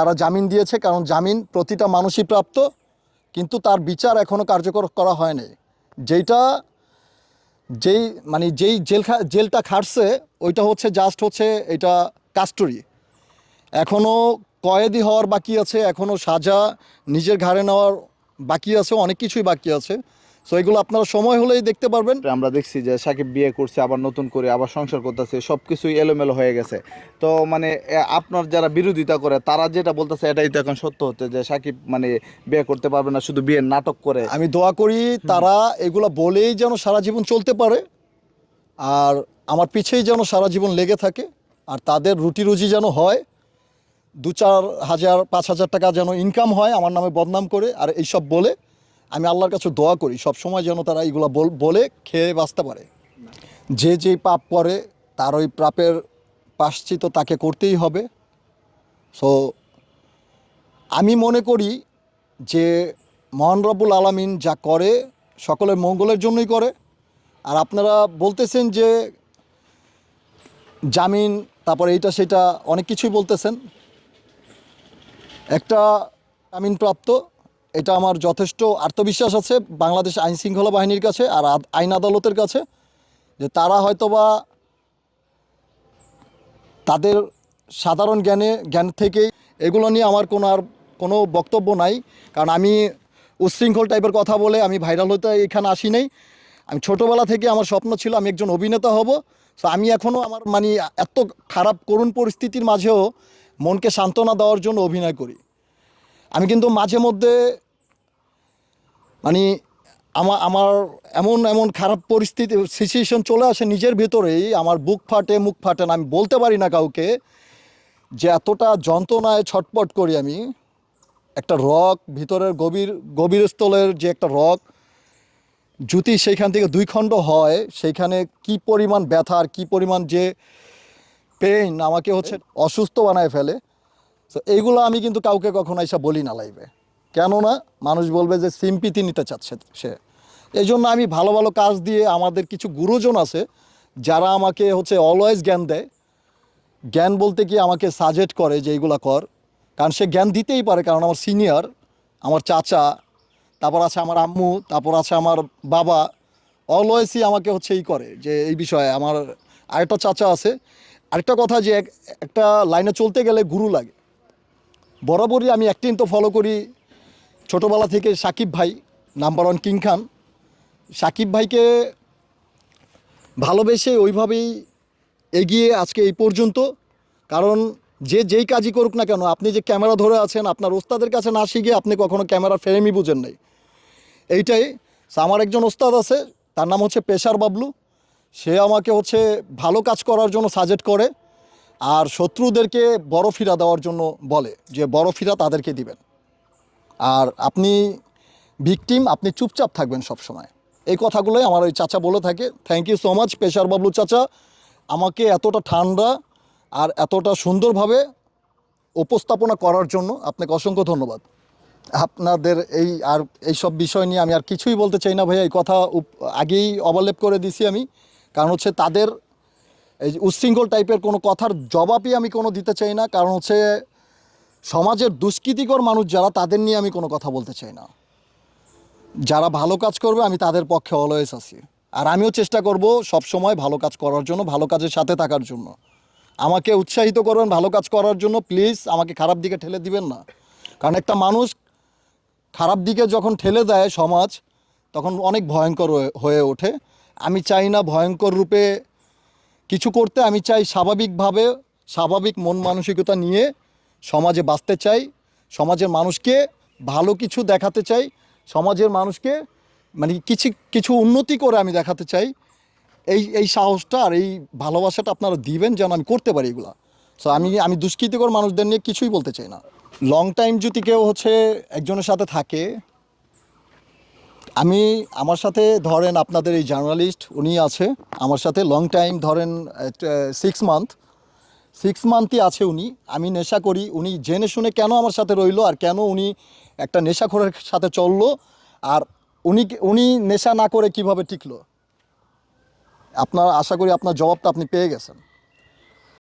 তারা জামিন দিয়েছে, কারণ জামিন প্রতিটা মানুষই প্রাপ্ত, কিন্তু তার বিচার এখনও কার্যকর করা হয়নি। যেইটা, যেই মানে যেই জেল জেলটা খাটছে, ওইটা হচ্ছে জাস্ট হচ্ছে এটা কাস্টরি। এখনও কয়েদি হওয়ার বাকি আছে এখনও সাজা নিজের ঘাড়ে নেওয়ার বাকি আছে, অনেক কিছুই বাকি আছে। সো এগুলো আপনারা সময় হলেই দেখতে পারবেন। আমরা দেখছি যে সাকিব বিয়ে করছে আবার নতুন করে আবার সংসার করতেছে সব কিছুই এলোমেলো হয়ে গেছে। তো মানে আপনার যারা বিরোধিতা করে তারা যেটা বলতেছে এটাই তো এখন সত্য হচ্ছে যে সাকিব মানে বিয়ে করতে পারবে না শুধু বিয়ের নাটক করে। আমি দোয়া করি তারা এগুলো বলেই যেন সারা জীবন চলতে পারে আর আমার পিছেই যেন সারা জীবন লেগে থাকে আর তাদের রুটি রুজি যেন হয় দু চার হাজার পাঁচ হাজার টাকা যেন ইনকাম হয় আমার নামে বদনাম করে আর এইসব বলে আমি আল্লাহর কাছে দোয়া করি সব সময় যেন তারা এইগুলো বল- খেয়ে বাঁচতে পারে। যে যেই পাপ করে, তার ওই পাপের পাশ্চিত তাকে করতেই হবে। সো আমি মনে করি যে মহান রব্বুল আলামিন যা করে, সকলের মঙ্গলের জন্যই করে। আর আপনারা বলতেছেন যে জামিন, তারপর এইটা সেটা অনেক কিছুই বলতেছেন। একটা জামিনপ্রাপ্ত এটা আমার যথেষ্ট আত্মবিশ্বাস আছে বাংলাদেশ আইন শৃঙ্খলা বাহিনীর কাছে আর আইন আদালতের কাছে, যে তারা হয়তোবা তাদের সাধারণ জ্ঞানে, জ্ঞান থেকেই এগুলো নিয়ে আমার কোনো আর কোনো বক্তব্য নাই। কারণ আমি উচ্ছৃঙ্খল টাইপের কথা বলে আমি ভাইরাল হতে এখানে আসি নাই। আমি ছোটোবেলা থেকে আমার স্বপ্ন ছিল আমি একজন অভিনেতা হব। তো আমি এখনও আমার মানে এত খারাপ করুণ পরিস্থিতির মাঝেও মনকে সান্ত্বনা দেওয়ার জন্য অভিনয় করি। আমি কিন্তু মাঝে মধ্যে মানে আমার আমার এমন এমন খারাপ পরিস্থিতি সিচুয়েশন চলে আসে নিজের ভেতরেই, আমার বুক ফাটে, মুখ ফাটে না, আমি বলতে পারি না কাউকে যে এতটা যন্ত্রণায় ছটপট করি আমি। একটা রক, ভিতরের গভীর গভীর স্থলের যে একটা রক জুতি সেইখান থেকে দুই খণ্ড হয়, সেইখানে কি পরিমাণ ব্যথা আর কী পরিমাণ যে পেইন আমাকে হচ্ছে অসুস্থ বানায় ফেলে তো এইগুলো আমি কিন্তু কাউকে কখনো এসে বলি না লাইভে কেননা মানুষ বলবে যে সিম্পিতি নিতে চাচ্ছে সে। এই জন্য আমি ভালো ভালো কাজ দিয়ে আমাদের কিছু গুরুজন আছে, যারা আমাকে হচ্ছে অলওয়েজ জ্ঞান দেয়। জ্ঞান বলতে কি আমাকে সাজেস্ট করে যে এইগুলো কর। কারণ সে জ্ঞান দিতেই পারে, কারণ আমার সিনিয়র আমার চাচা, তারপর আছে আমার আম্মু, তারপর আছে আমার বাবা। অলওয়েজই আমাকে হচ্ছে এই করে যে এই বিষয়ে আমার আরেকটা চাচা আছে। আরেকটা কথা যে এক- একটা লাইনে চলতে গেলে গুরু লাগে। বরাবরই আমি অ্যাক্টিং তো ফলো করি। ছোটোবেলা থেকে সাকিব ভাই number one king Khan. Shakib ভাইকে ভালোবেসে ওইভাবেই এগিয়ে আজকে এই পর্যন্ত। কারণ যে যেই কাজই করুক না কেন, আপনি যে ক্যামেরা ধরে আছেন, আপনার ওস্তাদের কাছে না শিখে আপনি কখনো ক্যামেরা ফ্রেমই বুঝেন নাই। এইটাই। আমার একজন ওস্তাদ আছে, তার নাম হচ্ছে পেশার বাবলু। সে আমাকে হচ্ছে ভালো কাজ করার জন্য সাজেস্ট করে। আর শত্রুদেরকে বড় ফিরা দেওয়ার জন্য বলে যে বড় ফিরা তাদেরকে দিবেন। আর আপনি ভিকটিম, আপনি চুপচাপ থাকবেন সব সময় এই কথাগুলোই আমার ওই চাচা বলে থাকে। থ্যাংক ইউ সো মাচ পেশার বাবলু চাচা। আমাকে এতটা ঠান্ডা আর এতটা সুন্দরভাবে উপস্থাপনা করার জন্য আপনাকে অসংখ্য ধন্যবাদ। আপনাদের এই আর এই সব বিষয় নিয়ে আমি আর কিছুই বলতে চাই না ভাইয়া। এই কথা আগেই অবলেপ করে দিছি আমি। কারণ হচ্ছে তাদের এই যে উচ্ছৃঙ্খল টাইপের কোনো কথার জবাবই আমি কোনো দিতে চাই না, কারণ হচ্ছে সমাজের দুষ্কৃতিকর মানুষ যারা, তাদের নিয়ে আমি কোনো কথা বলতে চাই না। যারা ভালো কাজ করবে, আমি তাদের পক্ষে অলওয়েজ আছি। আর আমিও চেষ্টা করব সব সময় ভালো কাজ করার জন্য, ভালো কাজের সাথে থাকার জন্য। আমাকে উৎসাহিত করবেন ভালো কাজ করার জন্য প্লিজ আমাকে খারাপ দিকে ঠেলে দিবেন না। কারণ একটা মানুষ খারাপ দিকে যখন ঠেলে দেয় সমাজ, তখন অনেক ভয়ঙ্কর হয়ে ওঠে। আমি চাই না ভয়ঙ্কর রূপে কিছু করতে আমি চাই স্বাভাবিকভাবে, স্বাভাবিক মন মানসিকতা নিয়ে সমাজে বাঁচতে চাই, সমাজের মানুষকে ভালো কিছু দেখাতে চাই, সমাজের মানুষকে মানে কিছু কিছু উন্নতি করে আমি দেখাতে চাই। এই এই সাহসটা আর এই ভালোবাসাটা আপনারা দিবেন যেন আমি করতে পারি এগুলা। সো আমি আমি দুষ্কৃতিকর মানুষদের নিয়ে কিছুই বলতে চাই না। লং টাইম যদি কেউ হচ্ছে একজনের সাথে থাকে আমি আমার সাথে ধরেন আপনাদের এই জার্নালিস্ট উনি আছে, আমার সাথে লং টাইম ধরেন সিক্স মান্থ সিক্স মান্থই আছে উনি, আমি নেশা করি, উনি জেনে শুনে কেন আমার সাথে রইল আর কেন উনি একটা নেশাখোরের সাথে চলল আর উনি উনি নেশা না করে কীভাবে টিকলো? আপনার, আশা করি আপনার জবাবটা আপনি পেয়ে গেছেন।